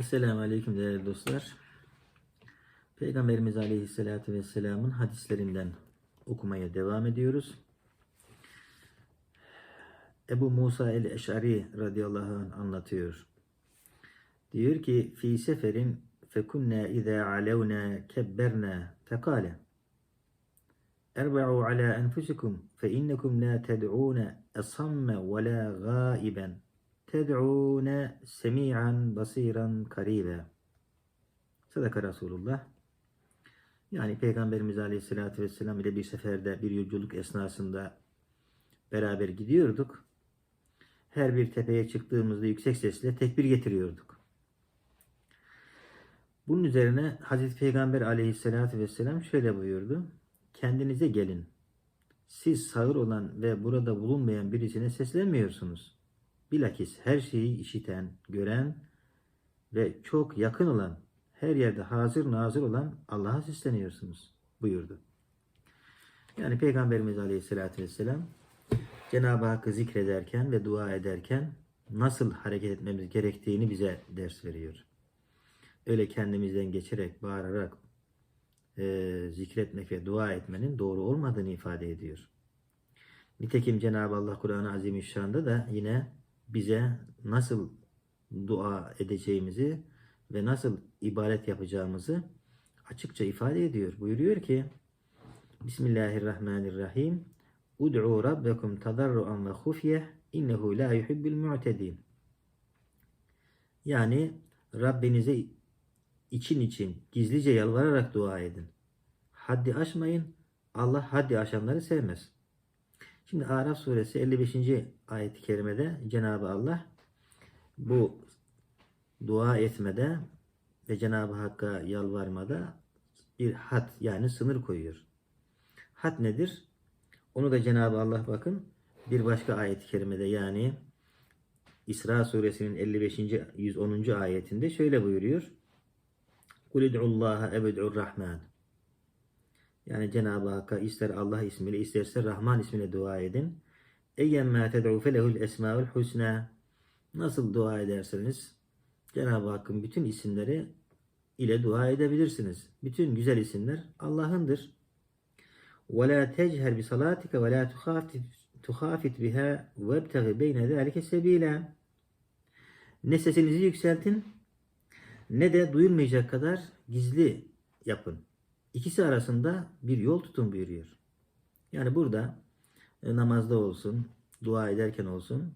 Esselamu Aleyküm değerli dostlar. Peygamberimiz Aleyhisselatü Vesselam'ın hadislerinden okumaya devam ediyoruz. Ebu Musa el-Eş'ari radıyallahu anh anlatıyor. Diyor ki, Fi seferin fekunna izâ alevna kebberna fekale Erba'u ala enfusikum fe innekum la ted'ûne esamme ve la gâiben ted'ûne semi'an basiran karibe. Sadaka Resulullah. Yani Peygamberimiz Aleyhisselatü Vesselam ile bir seferde bir yolculuk esnasında beraber gidiyorduk. Her bir tepeye çıktığımızda yüksek sesle tekbir getiriyorduk. Bunun üzerine Hazreti Peygamber Aleyhisselatü Vesselam şöyle buyurdu. Kendinize gelin. Siz sağır olan ve burada bulunmayan birisine seslenmiyorsunuz. Bilakis her şeyi işiten, gören ve çok yakın olan, her yerde hazır nazır olan Allah'a sesleniyorsunuz buyurdu. Yani Peygamberimiz Aleyhisselatü Vesselam Cenab-ı Hakk'ı zikrederken ve dua ederken nasıl hareket etmemiz gerektiğini bize ders veriyor. Öyle kendimizden geçerek, bağırarak e, zikretmek ve dua etmenin doğru olmadığını ifade ediyor. Nitekim Cenab-ı Allah Kur'an-ı Azimüşşan'da da yine bize nasıl dua edeceğimizi ve nasıl ibadet yapacağımızı açıkça ifade ediyor. Buyuruyor ki Bismillahirrahmanirrahim Ud'u rabbekum tadarruan ve hufyeh innehu la yuhibbul mu'tedin. Yani Rabbinize için için gizlice yalvararak dua edin. Haddi aşmayın. Allah haddi aşanları sevmez. Şimdi Araf suresi 55. ayet-i kerimede Cenab-ı Allah bu dua etmede ve Cenab-ı Hakk'a yalvarmada bir had yani sınır koyuyor. Had nedir? Onu da Cenab-ı Allah bakın bir başka ayet-i kerimede yani İsra suresinin 55. 110. ayetinde şöyle buyuruyor. Kul id'ullaha ebed'ur rahman. Yani Cenab-ı Hakk'a ister Allah ismiyle isterse Rahman ismiyle dua edin. Eyyemmâ ted'u felehul esmâul husnâ. Nasıl dua ederseniz Cenab-ı Hakk'ın bütün isimleri ile dua edebilirsiniz. Bütün güzel isimler Allah'ındır. وَلَا تَجْهَرْ بِصَلَاتِكَ وَلَا تُخَافِتْ بِهَا وَابْتَغِ بَيْنَ ذَٰلِكَ سَب۪يلًا Ne sesinizi yükseltin ne de duyulmayacak kadar gizli yapın. İkisi arasında bir yol tutun buyuruyor. Yani burada e, namazda olsun, dua ederken olsun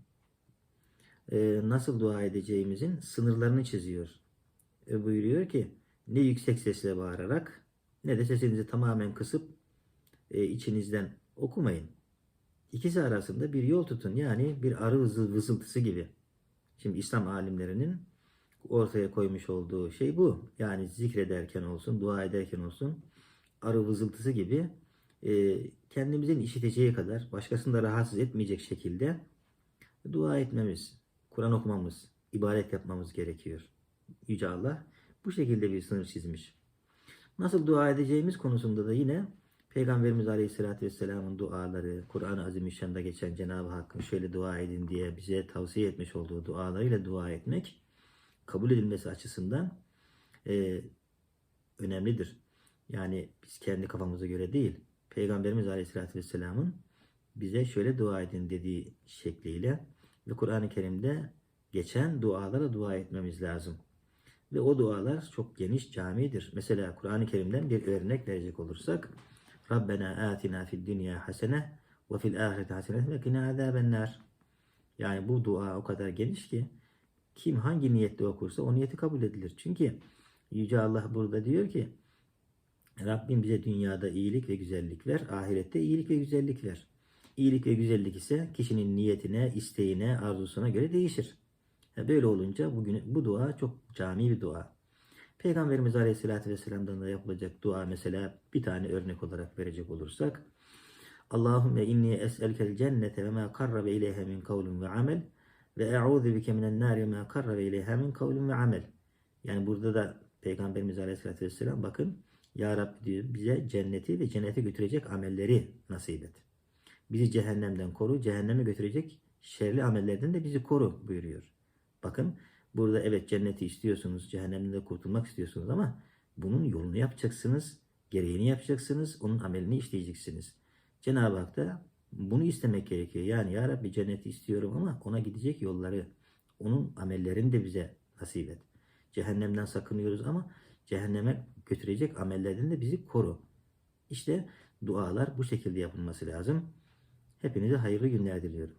e, nasıl dua edeceğimizin sınırlarını çiziyor. E, buyuruyor ki ne yüksek sesle bağırarak ne de sesinizi tamamen kısıp içinizden okumayın. İkisi arasında bir yol tutun. Yani bir arı vızıltısı gibi. Şimdi İslam alimlerinin ortaya koymuş olduğu şey bu. Yani zikrederken olsun, dua ederken olsun arı vızıltısı gibi e, kendimizin işiteceği kadar başkasını da rahatsız etmeyecek şekilde dua etmemiz, Kur'an okumamız, ibadet yapmamız gerekiyor. Yüce Allah bu şekilde bir sınır çizmiş. Nasıl dua edeceğimiz konusunda da yine Peygamberimiz Aleyhisselatü Vesselam'ın duaları, Kur'an-ı Azimüşşan'da geçen Cenab-ı Hakk'ın şöyle dua edin diye bize tavsiye etmiş olduğu dualarıyla dua etmek kabul edilmesi açısından e, önemlidir. Yani biz kendi kafamıza göre değil, Peygamberimiz Aleyhisselatü Vesselam'ın bize şöyle dua edin dediği şekliyle ve Kur'an-ı Kerim'de geçen dualara dua etmemiz lazım. Ve o dualar çok geniş camidir. Mesela Kur'an-ı Kerim'den bir örnek verecek olursak Rabbena atina fid dünya hasene ve fil ahireti hasene ve kina azabennar. Yani bu dua o kadar geniş ki kim hangi niyetle okursa o niyeti kabul edilir. Çünkü Yüce Allah burada diyor ki Rabbim bize dünyada iyilik ve güzellik ver, ahirette iyilik ve güzellik ver. İyilik ve güzellik ise kişinin niyetine, isteğine, arzusuna göre değişir. Böyle olunca bugün bu dua çok cami bir dua. Peygamberimiz Aleyhisselatü Vesselam'dan da yapılacak dua mesela bir tane örnek olarak verecek olursak Allahümme inni es'elkel cennete ve ma karrabe ileyhe min kavlun ve amel ve e'udhu bike minen nari ma karrabe ileyhe min kavlun ve amel. Yani burada da Peygamberimiz Aleyhisselatü Vesselam bakın Ya Rabbi diyor bize cenneti ve cennete götürecek amelleri nasip et. Bizi cehennemden koru, cehenneme götürecek şerli amellerden de bizi koru buyuruyor. Bakın Burada evet cenneti istiyorsunuz, cehennemden de kurtulmak istiyorsunuz ama bunun yolunu yapacaksınız, gereğini yapacaksınız, onun amelini işleyeceksiniz. Cenab-ı Hak da bunu istemek gerekiyor. Yani Ya Rabbi cenneti istiyorum ama ona gidecek yolları, onun amellerini de bize nasip et. Cehennemden sakınıyoruz ama cehenneme götürecek amellerden de bizi koru. İşte dualar bu şekilde yapılması lazım. Hepinize hayırlı günler diliyorum.